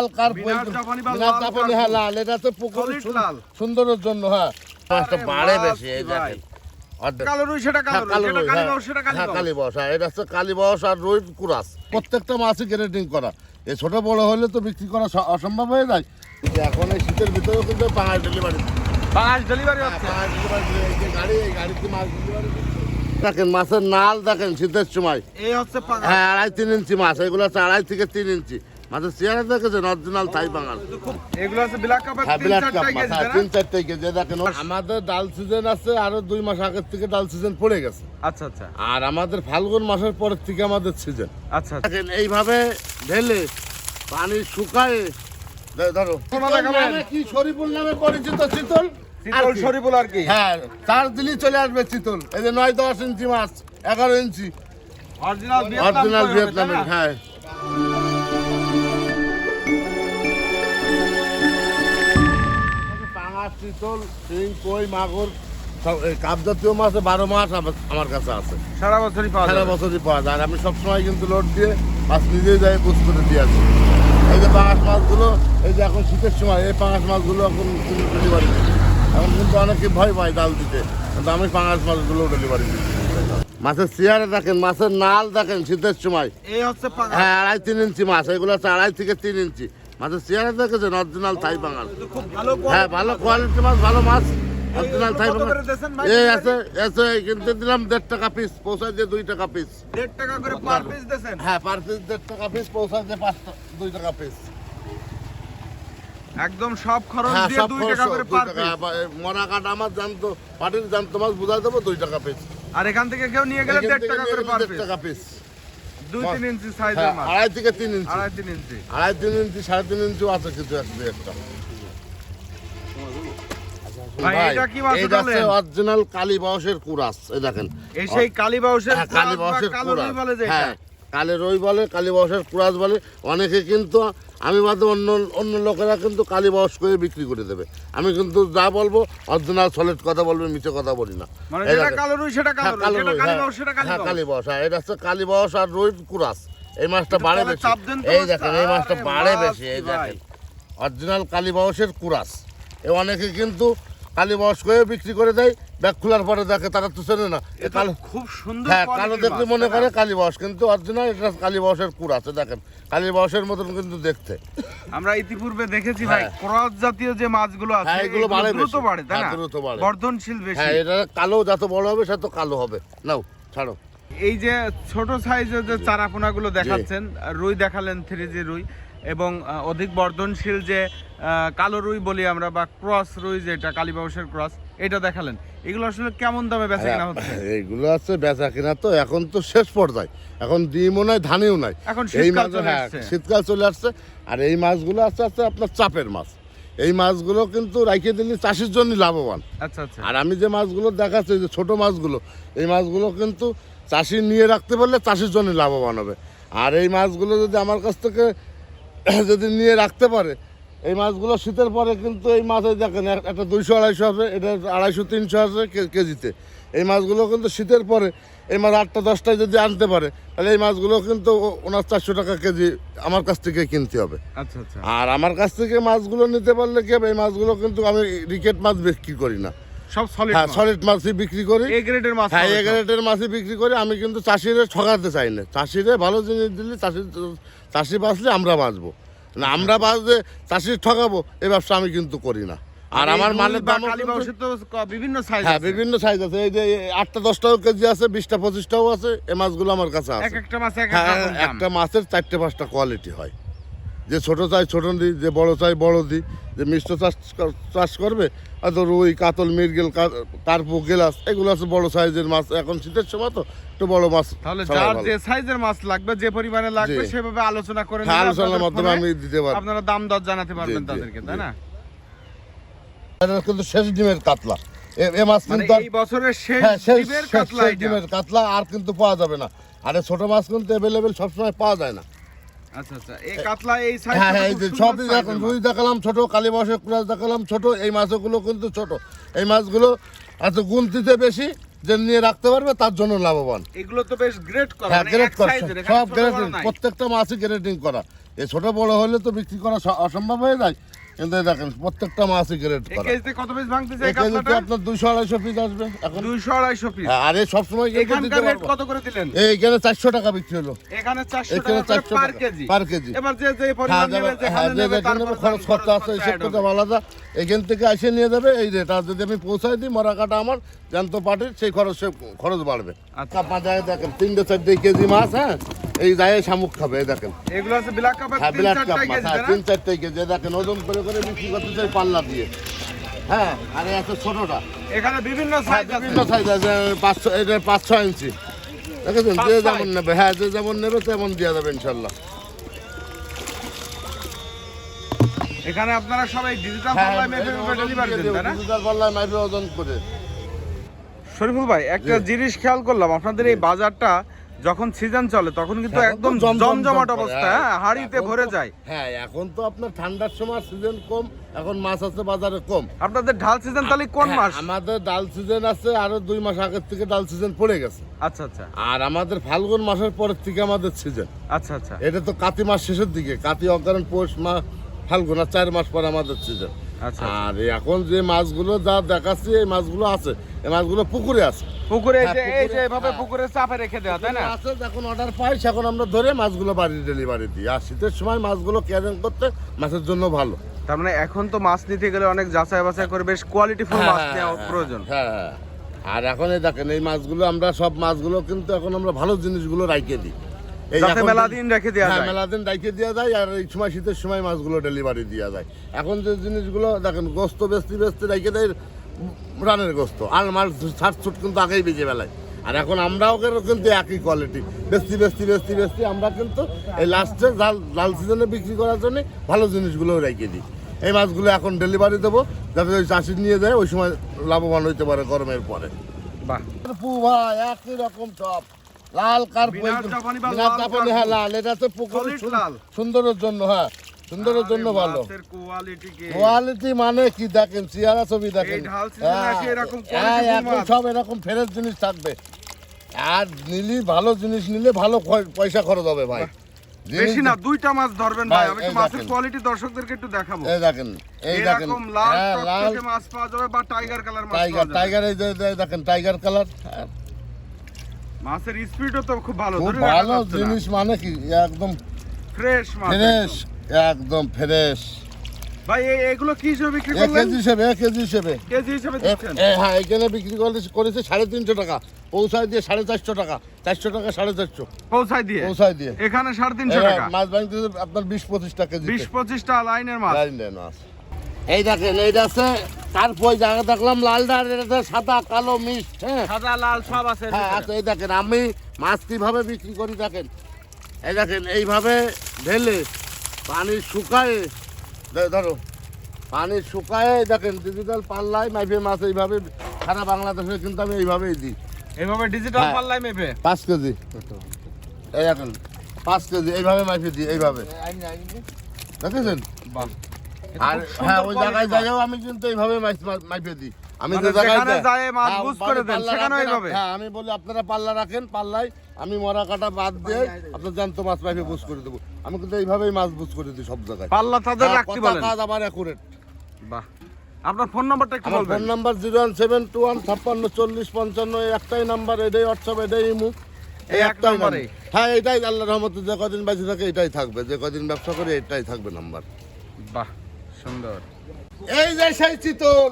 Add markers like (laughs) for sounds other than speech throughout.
লাল কার জাপানি লাল হ্যাঁ লাল এটা তো পুকুর সুন্দরের জন্য হ্যাঁ। মাছটা বাড়ে বেশি এই দেখেন। হ্যাঁ, হ্যাঁ। হ্যাঁ, প্রত্যেকটা মাছই গ্রেডিং করা। এই ছোট বড় হলে তো বিক্রি করা অসম্ভব হয়ে যায়। এখন এই শীতের ভিতরেও কিন্তু পাঙাশ ডেলিভারি বাংলাদেশ ডেলিভারি হচ্ছে। ডেলিভারি গাড়ি এই গাড়িতে মাছ ডেলিভারি দেখেন মাছের নাল দেখেন শীতের সময়। এই হচ্ছে হ্যাঁ আড়াই তিন ইঞ্চি মাছ। এগুলো হচ্ছে আড়াই থেকে তিন ইঞ্চি। মাছের চেয়ারা দেখেছেন অরিজিনাল থাই বাঙাল। এগুলো আছে ব্ল্যাক কাপের হ্যাঁ চারটা কাপ মাছ তিন? চারটে কেজি দেখেন আমাদের ডাল সিজন আছে আরও দুই মাস আগের থেকে ডাল সিজন পড়ে গেছে। আচ্ছা আচ্ছা। আর আমাদের ফাল্গুন মাসের পরের থেকে আমাদের সিজন আচ্ছা আচ্ছা। দেখেন এইভাবে ঢেলে পানি শুকায় ধরো। কি শরীফুল নামে পরিচিত চিতল আর শীতল কি? শরীফুল আর কি? হ্যাঁ চার দিনই চলে আসবে চিতল এই যে নয় দশ ইঞ্চি মাছ এগারো ইঞ্চি। অরিজিনাল অরিজিনাল ভিয়েতনামের হ্যাঁ। চিতল শিং কই মাগুর কাপ জাতীয় মাছ বারো মাস আমার- কাছে আছে। সারা বছরই পাওয়া সারা বছরই পাওয়া যায়। আর আমি সবসময় কিন্তু লোড দিয়ে মাছ নিজেই যাই বুঝ করে দিয়ে আসি। এই যে পাঙাশ মাছগুলো এই যে এখন শীতের সময় এই পাঙাশ মাছগুলো এখন কিন্তু ডেলিভারি এখন কিন্তু অনেকে ভয় পায় ডাল দিতে। কিন্তু আমি পাঙাশ মাছগুলো ডেলিভারি দিই মাছের চেয়ারে দেখেন মাছের নাল দেখেন শীতের সময়। এই হচ্ছে হ্যাঁ আড়াই তিন ইঞ্চি মাছ এগুলো হচ্ছে আড়াই থেকে তিন ইঞ্চি। মাছের চেয়ারে দেখেছেন অরিজিনাল থাই বাঙাল। ভালো হ্যাঁ ভালো কোয়ালিটি মাছ ভালো মাছ অরিজিনাল থাই বাঙাল? এই আছে আছে কিনতে দিলাম দেড় টাকা পিস পৌঁছায় দিয়ে দুই টাকা পিস দেড় টাকা করে পার পিস দেন হ্যাঁ পার পিস দেড় টাকা পিস পৌঁছায় দিয়ে পাঁচ দুই টাকা পিস একদম সব খরচ হ্যাঁ দিয়ে সব টাকা করে পার পিস হ্যাঁ, বা- এই মরা কাঠ আমার জানতো পাটির জানতো মাছ বুঝাই দেবো দুই টাকা পিস আর এখান থেকে কেউ নিয়ে গেলে দেড় টাকা করে পার পিস টাকা পিস দুই তিন ইঞ্চি হ্যাঁ সাইজের মাছ আড়াই থেকে তিন ইঞ্চি। আড়াই তিন ইঞ্চি। আড়াই তিন ইঞ্চি সাড়ে তিন ইঞ্চিও আছে কিছু এক একটা। ভাই, এটা কি মাছ? এটা অরিজিনাল কালী বাউসের কুরাস এই দেখেন। এই সেই কালীবাউসের হ্যাঁ, কালী কুরাস বলে হ্যাঁ কালী রই বলে কুরাস বলে। অনেকে কিন্তু আমি বাদে অন্য অন্য লোকেরা কিন্তু কালী বাউস করে বিক্রি করে দেবে আমি কিন্তু যা বলব অরিজিনাল সলিড কথা বলবে মিছে কথা বলি না মানে। কালো হ্যাঁ, কালো কালো হ্যাঁ। হ্যাঁ কালীবাউস হ্যাঁ এটা হচ্ছে কালীবাউস আর রুই কুরাস এই মাছটা বাড়ে বেশি এই। দেখেন এই মাছটা বাড়ে বেশি এই। দেখেন অরিজিনাল কালীবাউসের কুরাস এ অনেকে কিন্তু কালী কালীবাউস করে বিক্রি করে দেয় ব্যাগ খোলার পরে দেখে তারা তো চেনে না। কালো খুব সুন্দর হ্যাঁ কালো দেখলে মনে করে না? কালীবাউস কিন্তু অরিজিনাল এটা কালীবাউসের কুরাস এ দেখেন। কালীবাউসের মতন কিন্তু দেখতে। আমরা ইতিপূর্বে দেখেছি ভাই হ্যাঁ। ক্রস জাতীয় যে মাছগুলো আছে হ্যাঁ, এগুলো বাড়ে দ্রুত বাড়ে তাই হ্যাঁ, না? দ্রুত বাড়ে। বর্ধনশীল বেশি। হ্যাঁ এটা কালো যত বড় হবে সে তো কালো হবে। নাও ছাড়ো। এই যে ছোট সাইজের যে চারাপোনাগুলো দেখাচ্ছেন রুই দেখালেন থ্রি জি রুই এবং অধিক বর্ধনশীল যে কালো রুই বলি আমরা বা ক্রস রুই যেটা কালীবাউসের ক্রস এটা দেখালেন। এগুলো আসলে কেমন দামে বেচা কেনা হচ্ছে? হ্যাঁ, এইগুলো আছে বেচা কিনা তো এখন তো শেষ পর্যায়ে। এখন ডিমও নাই ধানেও নাই। এখন এই শীতকাল মাছ চলে হ্যাঁ আসছে। শীতকাল চলে আসছে। আর এই মাছগুলো আস্তে আস্তে আপনার চাপের মাছ। এই মাছগুলো কিন্তু রাখিয়ে দিলে চাষের জন্য লাভবান। আচ্ছা আচ্ছা। আর আমি যে মাছগুলো দেখাচ্ছি যে ছোট মাছগুলো এই মাছগুলো কিন্তু চাষি নিয়ে রাখতে পারলে চাষের জন্য লাভবান হবে। আর এই মাছগুলো যদি আমার কাছ থেকে (coughs) যদি নিয়ে রাখতে পারে এই মাছগুলো শীতের পরে কিন্তু এই মাছ দেখেন এক- একটা দুইশো আড়াইশো আছে এটা আড়াইশো তিনশো আছে কেজিতে। এই মাছগুলো কিন্তু শীতের পরে এই মাছ আটটা দশটায় যদি আনতে পারে তাহলে এই মাছগুলো কিন্তু ওনার চারশো টাকা কেজি আমার কাছ থেকে কিনতে হবে। আচ্ছা আচ্ছা। আর আমার কাছ থেকে মাছগুলো নিতে পারলে কি হবে? এই মাছগুলো কিন্তু আমি রিকেট মাছ বিক্রি করি না। সব সলিড হ্যাঁ সলিড মাছই বিক্রি করি। এ গ্রেডের মাছ হ্যাঁ এ গ্রেডের মাছই বিক্রি করি। আমি কিন্তু চাষিরে ঠকাতে চাই না। চাষিরে ভালো জিনিস দিলে চাষি চাষি বাঁচলে আমরা বাঁচবো। না আমরা যে চাষির ঠকাবো এ ব্যবসা আমি কিন্তু করি না। আর আমার মালের দাম বিভিন্ন সাইজ হ্যাঁ বিভিন্ন সাইজ আছে। এই যে আটটা দশটাও কেজি আছে বিশটা পঁচিশটাও আছে এই মাছগুলো আমার কাছে আছে। একটা মাছ হ্যাঁ। একটা মাছের চারটে পাঁচটা কোয়ালিটি হয়। যে ছোট চাই ছোট দিই যে বড় চাই বড় দিই যে মিষ্ট চাষ চাষ করবে আর হয়তো রুই কাতল মিরগেল কার্পু গেলাস এগুলো আছে বড় সাইজের মাছ এখন শীতের সময় তো একটু বড় মাছ তাহলে যার যে সাইজের মাছ লাগবে যে পরিমাণে লাগবে সেভাবে আলোচনা করে হ্যাঁ, আলোচনার মাধ্যমে আমি দিতে পারব। আপনারা দাম দর জানাতে পারবেন তাদেরকে তাই না? কিন্তু শেষ ডিমের কাতলা। এ- এ মাছ কিন্তু আর- এই বছরের শেষ ডিমের কাতলা ডিমের কাতলা আর কিন্তু পাওয়া যাবে না। আর ছোট মাছ কিন্তু অ্যাভেলেবেল সবসময় পাওয়া যায় না। সবই দেখুন রুই দেখালাম ছোট কালী বাসের কুড়াস দেখালাম ছোট এই মাছগুলো কিন্তু ছোট। এই মাছগুলো এত গুনতিতে বেশি যে নিয়ে রাখতে পারবে তার জন্য লাভবান। এগুলো তো বেশ গ্রেড করা হ্যাঁ মানে গ্রেড করা সব গ্রেডিং প্রত্যেকটা মাছই গ্রেডিং করা। এই ছোট বড় হলে তো বিক্রি করা অসম্ভব হয়ে যায়। কিন্তু দেখেন প্রত্যেকটা মাছই গ্রেড করা। কেজিতে কত পিস কেজিতে আপনার দুইশো আড়াইশো পিস আসবে এখন। দুইশো আড়াইশো পিস হ্যাঁ, আর এই দিতে পারব। কত করে দিলেন? এইখানে চারশো টাকা বিক্রি হলো। এখানে চারশো এখানে টাকা পার কেজি। পার কেজি। এবার যে যে হ্যাঁ পরিমাণ নেবে যেখানে হ্যাঁ, নেবে তারপরে খরচ আছে কথা আলাদা। এখান থেকে এসে নিয়ে যাবে এই রেট আর যদি আমি পৌঁছাই দিই মরা কাটা আমার জ্যান্ত পাটির সেই খরচ খরচ বাড়বে। আচ্ছা। আপনার জায়গায় দেখেন তিনটে চারটে কেজি মাছ হ্যাঁ? এই জায়গায় শামুক খাবে দেখেন। এগুলো আছে ব্ল্যাক হ্যাঁ কাপ মাছ কেজি হ্যাঁ তিন চারটে কেজি দেখেন ওজন করে করে বিক্রি করতে চাই পাল্লা দিয়ে। হ্যাঁ আর আছে ছোটটা। এখানে বিভিন্ন হ্যাঁ সাইজ বিভিন্ন সাইজ আছে পাঁচশো এটা পাঁচ ছয় ইঞ্চি। দেখেছেন? যে যেমন নেবে হ্যাঁ যে যেমন নেবে তেমন দেওয়া যাবে ইনশাল্লাহ। এখানে আপনারা সবাই ডিজিটাল হ্যাঁ পাল্লায় মেপে মেপে ডেলিভারি দেন তাই না? ডিজিটাল পাল্লায় মাইপে ওজন করে। শরীফুল ভাই একটা জিনিস খেয়াল করলাম আপনাদের এই বাজারটা যখন সিজন চলে তখন কিন্তু একদম জমজমাট অবস্থা হ্যাঁ। হাড়িতে ভরে যায়। হ্যাঁ এখন তো আপনার ঠান্ডার সময় সিজন কম এখন মাছ আছে বাজারে কম। আপনাদের ঢাল সিজন তাহলে কোন হ্যাঁ, মাস? আমাদের ডাল সিজন আছে আরও দুই মাস আগের থেকে ডাল সিজন পড়ে গেছে। আচ্ছা আচ্ছা। আর আমাদের ফাল্গুন মাসের পরের থেকে আমাদের সিজন আচ্ছা আচ্ছা। এটা তো কাতি মাস শেষের দিকে কাতি অকারণ পৌষ মাস ফাল্গুন আর চার মাস পর আমাদের সিজন আর এখন যে মাছগুলো যা দেখাচ্ছি এই মাছগুলো আছে। এই মাছগুলো পুকুরে আছে। পুকুরে এই হ্যাঁ, যে এই যে পুকুরে- এভাবে হ্যাঁ। পুকুরে চাপে রেখে দেওয়া তাই না? আছে যখন অর্ডার পাই সেখন আমরা ধরে মাছগুলো বাড়ি ডেলিভারি দিই। আর শীতের সময় মাছগুলো ক্যারিং করতে মাছের জন্য ভালো। তার মানে এখন তো মাছ নিতে গেলে অনেক যাচাই বাছাই করে বেশ কোয়ালিটিফুল মাছ নেওয়া প্রয়োজন। হ্যাঁ হ্যাঁ। আর এখন এই দেখেন এই মাছগুলো আমরা সব মাছগুলো কিন্তু এখন আমরা ভালো জিনিসগুলো রাইখে দিই। যাতে রেখে দেওয়া হ্যাঁ যায়। রাইখে দেওয়া যায় আর এই সময় শীতের সময় মাছগুলো ডেলিভারি দেওয়া যায়। এখন যে জিনিসগুলো দেখেন গোস্ত বেস্তি বেস্তি রাইখে দেয় রানের গোস্ত। আর মাল ষাট ছুট কিন্তু আগেই বেজে বেলায়। আর এখন আমরাও কিন্তু একই কোয়ালিটি বেস্তি বেস্তি বেস্তি আমরা কিন্তু এই লাস্টে জাল লাল সিজনে বিক্রি করার জন্য ভালো জিনিসগুলো রেখে দিই। এই মাছগুলো এখন ডেলিভারি দেবো যাতে ওই চাষি নিয়ে যায় ওই সময় লাভবান হইতে পারে গরমের পরে। বাহ। ভাই একই রকম সব লাল কার বিনা জাপানি বা বিনা লাল জাপানি, হ্যাঁ লাল। এটা তো পুকুর সুন্দরের জন্য হ্যাঁ সুন্দরের জন্য ভালো। কোয়ালিটি মানে কি? দেখেন চেহারা ছবি দেখেন। হ্যাঁ, হ্যাঁ, এখন সব এরকম ফ্রেশ জিনিস থাকবে। আর নিলি ভালো জিনিস নিলে ভালো পয়সা খরচ হবে ভাই। বেশি না দুইটা মাছ ধরবেন ভাই। আমি একটু মাছের কোয়ালিটি দর্শকদেরকে একটু দেখাবো। এই দেখেন এই দেখেন। লাল হ্যাঁ লাল মাছ পাওয়া যাবে বা টাইগার কালার মাছ টাইগার টাইগার এই এই দেখেন টাইগার কালার মাছের স্পিডও তো খুব ভালো খুব ভালো জিনিস মানে কি? একদম ফ্রেশ মাছ ফ্রেশ একদম। ফ্রেশ ভাই এই- এগুলো কি হিসেবে বিক্রি করলেন? কেজি হিসেবে কেজি হিসেবে। কেজি হিসেবে দিচ্ছেন? হ্যাঁ এখানে বিক্রি করেছে করেছে সাড়ে তিনশো টাকা। পৌঁছায় দিয়ে সাড়ে চারশো টাকা। চারশো টাকা সাড়ে চারশো। পৌঁছাই দিয়ে? পৌঁছায় দিয়ে। এখানে সাড়ে তিনশো টাকা? মাছ ভাঙতে আপনার বিশ পঁচিশ টাকা কেজি বিশ পঁচিশটা লাইনের মাছ? লাইনের মাছ। এই দেখেন এইটা আছে তারপর জায়গা দেখলাম লাল ডাল এটা সাদা কালো মিক্স হ্যাঁ। সাদা লাল সব আছে হ্যাঁ আচ্ছা এই দেখেন আমি মাছ কীভাবে বিক্রি করি দেখেন। এই দেখেন এইভাবে ঢেলে পানি শুকায় ধরো পানি শুকায় দেখেন ডিজিটাল পাল্লায় মাইফে মাছ এইভাবে সারা বাংলাদেশে কিন্তু আমি এইভাবেই দিই। এইভাবে ডিজিটাল হ্যাঁ। পাল্লাই মেপে? পাঁচ কেজি। এই দেখেন পাঁচ কেজি এইভাবে মাইফে দিই এইভাবে। দেখেছেন? বাহ। আর হ্যাঁ ওই জায়গায় যাইও আমি কিন্তু এইভাবে মাইফ- মা- দিই। আমি মানে যে জায়গায় যায় মাছ হ্যাঁ, বুঝ করে দেন, রাখেন, এইভাবে? হ্যাঁ আমি বলি আপনারা পাল্লা রাখেন পাল্লায় আমি মরা কাটা বাদ দিয়ে আপনার জ্যান্ত মাছ মাইফে বুঝ করে দেবো। আমি কিন্তু এইভাবেই মাছ বুঝ করে দিই সব জায়গায়। পাল্লা তাদের হ্যাঁ, রাখতে বলেন। কাজ আমার অ্যাকুরেট বাহ। আপনার ফোন নাম্বারটা একটু বলবেন। Phone number zero one seven two one ছাপ্পান্ন চল্লিশ পঞ্চান্ন এই একটাই নাম্বার এটাই হোয়াটসঅ্যাপ এটাই ইমু এই এক একটাই নাম্বার। হ্যাঁ এটাই আল্লাহ রহমতে যে কদিন বেঁচে থাকে এটাই থাকবে। যে কদিন ব্যবসা করে এটাই থাকবে নাম্বার। বাহ। সুন্দর। এই যে সেই চিতল।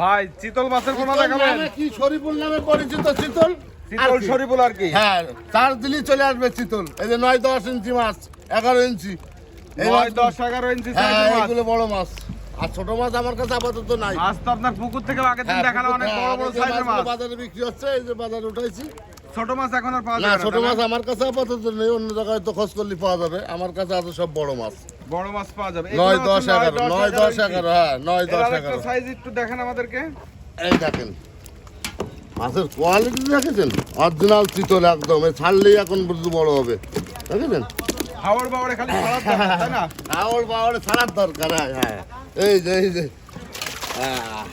ভাই চিতল মাছের পোনা দেখাবেন? কি শরীফুল নামে পরিচিত চিতল? চিতল? শরীফুল আর কি? হ্যাঁ চার দিনই চলে আসবে চিতল। এই যে নয় দশ ইঞ্চি মাছ এগারো ইঞ্চি। নয় দশ এগারো ইঞ্চি হ্যাঁ এগুলো বড় মাছ। আর ছোট মাছ আমার কাছে আপাতত নাই। মাছ তো আপনার পুকুর থেকে আগের দিন হ্যাঁ, দেখালাম অনেক হ্যাঁ, বড় বড় সাইজের মাছ। বাজারে বিক্রি হচ্ছে এই যে বাজারে উঠাইছি। ছোট মাছ এখন আর পাওয়া যাবে না ছোট মাছ আমার কাছে আপাতত নেই অন্য জায়গায় তো খোঁজ করলে পাওয়া যাবে। আমার কাছে আছে সব বড় মাছ। বড় মাছ পাওয়া যাবে। নয় এগুলো দশ হচ্ছে এগারো নয় দশ এগারো হ্যাঁ নয় এর দশ একটা এগারো। সাইজ একটু দেখেন আমাদেরকে। এই দেখেন মাছের কোয়ালিটি দেখেছেন? অরিজিনাল চিতল একদম এ ছাড়লেই এখন বুঝতে বড় হবে। দেখেছেন? হাওড় বাওড়ে খালি ছাড়ার দরকার, তাই না? (laughs) হাওড় বাওড়ে ছাড়ার দরকার হ্যাঁ হ্যাঁ। এই যে এই যে। হ্যাঁ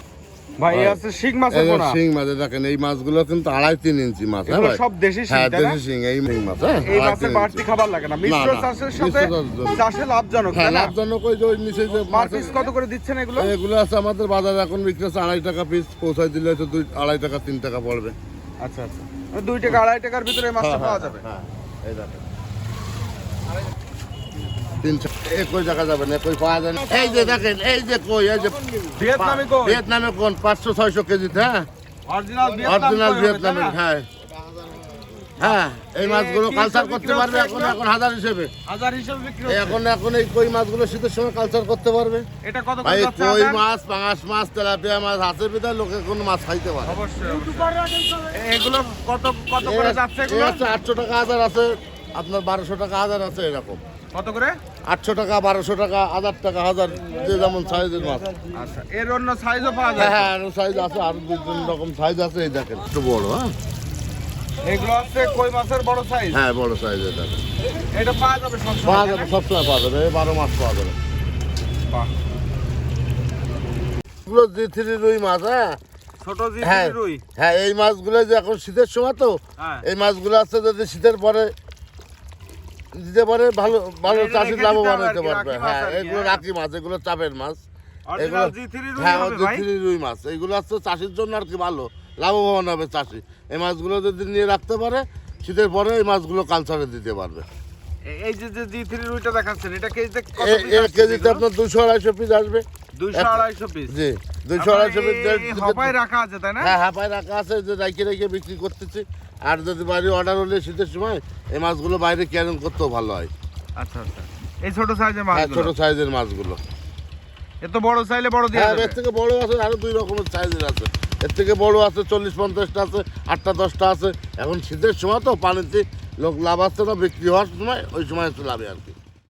ভাই আছে শিং মাছের পোনা শিং মাছ দেখেন এই মাছগুলো কিন্তু আড়াই তিন ইঞ্চি মাছ হ্যাঁ ভাই? সব দেশি শিং হ্যাঁ দেশি শিং এই শিং মাছ হ্যাঁ? এই মাছের বাড়তি খাবার লাগে না। মিশ্র চাষের সাথে চাষে লাভজনক হ্যাঁ লাভজনক ওই যে ওই নিচে যে মাছের- পিস কত করে দিচ্ছেন এগুলো? এগুলো আছে আমাদের বাজারে এখন বিক্রি হচ্ছে আড়াই টাকা পিস পৌঁছায় দিলে হয়তো দুই আড়াই টাকা তিন টাকা পড়বে। আচ্ছা আচ্ছা। দুই টাকা আড়াই টাকার ভিতরে মাছটা হ্যাঁ, পাওয়া হ্যাঁ, যাবে। হ্যাঁ, এই দেখেন। তিনশো। একই টাকা যাবে না একই পাওয়া যায় না। এই যে দেখেন এই যে কই এই যে ভিয়েতনামি কই ভিয়েতনামে কোন? পাঁচশো ছয়শো কেজিতে হ্যাঁ অরিজিনাল অরিজিনাল ভিয়েতনামের হ্যাঁ। হ্যাঁ এই মাছগুলো কালচার করতে পারবে এখন এখন হাজার হিসেবে। হাজার হিসেবে বিক্রি এখন এখন এই কই মাছগুলো শীতের সময় কালচার করতে পারবে। এটা কত ভাই কই মাছ পাঙাশ মাছ তেলাপিয়া মাছ লোকে কোনো মাছ খাইতে পারে অবশ্যই অবশ্যই। এগুলো কত কত করে যাচ্ছে এগুলো? আছে আটশো টাকা হাজার আছে আপনার বারোশো টাকা হাজার আছে এরকম। কত করে? আটশো টাকা বারোশো টাকা হাজার টাকা হাজার যে যেমন সাইজের মাছ আচ্ছা এর অন্য সাইজও পাওয়া হ্যাঁ যায়? হ্যাঁ আরও সাইজ আছে আরও দুই তিন রকম সাইজ আছে এই দেখেন একটু বড় হ্যাঁ। এগুলো হচ্ছে কই মাছের বড় সাইজ হ্যাঁ বড় দেখেন। এটা পাওয়া যাবে সব পাওয়া যাবে সবসময় পাওয়া যাবে এই বারো মাস পাওয়া যাবে। এগুলো জি থ্রি রুই মাছ হ্যাঁ? ছোট জি হ্যাঁ রুই? হ্যাঁ এই মাছগুলো যে এখন শীতের সময় তো হ্যাঁ। এই মাছগুলো আছে যদি শীতের পরে দিতে পারে ভালো ভালো চাষির চাষি লাভবান হতে পারবে। হ্যাঁ এগুলো হ্যাঁ। রাখি মাছ এগুলো চাপের মাছ। রুই হ্যাঁ রুই মাছ। এগুলো হচ্ছে চাষির জন্য আর কি ভালো লাভবান হবে চাষি। এই মাছগুলো যদি নিয়ে রাখতে পারে শীতের পরে এই মাছগুলো কালচারে দিতে পারবে। এই যে যে জি থ্রি রুইটা দেখাচ্ছেন এটা কেজিতে এক কেজিতে? আপনার দুশো আড়াইশো পিস আসবে। আড়াইশো পিস জি দুশো আড়াইশো পিস রাখা আছে তাই না? হ্যাঁ রাখা আছে যে রাইকে রেখে বিক্রি করতেছি। আর যদি বাইরে অর্ডার হলে শীতের সময় এই মাছগুলো বাইরে ক্যারেন করতেও ভালো হয়। আচ্ছা আচ্ছা। এই ছোট সাইজের হ্যাঁ ছোট সাইজের মাছগুলো। এত বড় চাইলে বড় দিয়ে হ্যাঁ এর থেকে বড় আছে আরও দুই রকমের সাইজের আছে। এর থেকে বড় আছে চল্লিশ পঞ্চাশটা আছে আটটা দশটা আছে। এখন শীতের সময় তো পানিতে লোক লাভ আসতো না বিক্রি হওয়ার সময় ওই সময় লাভে আর কি।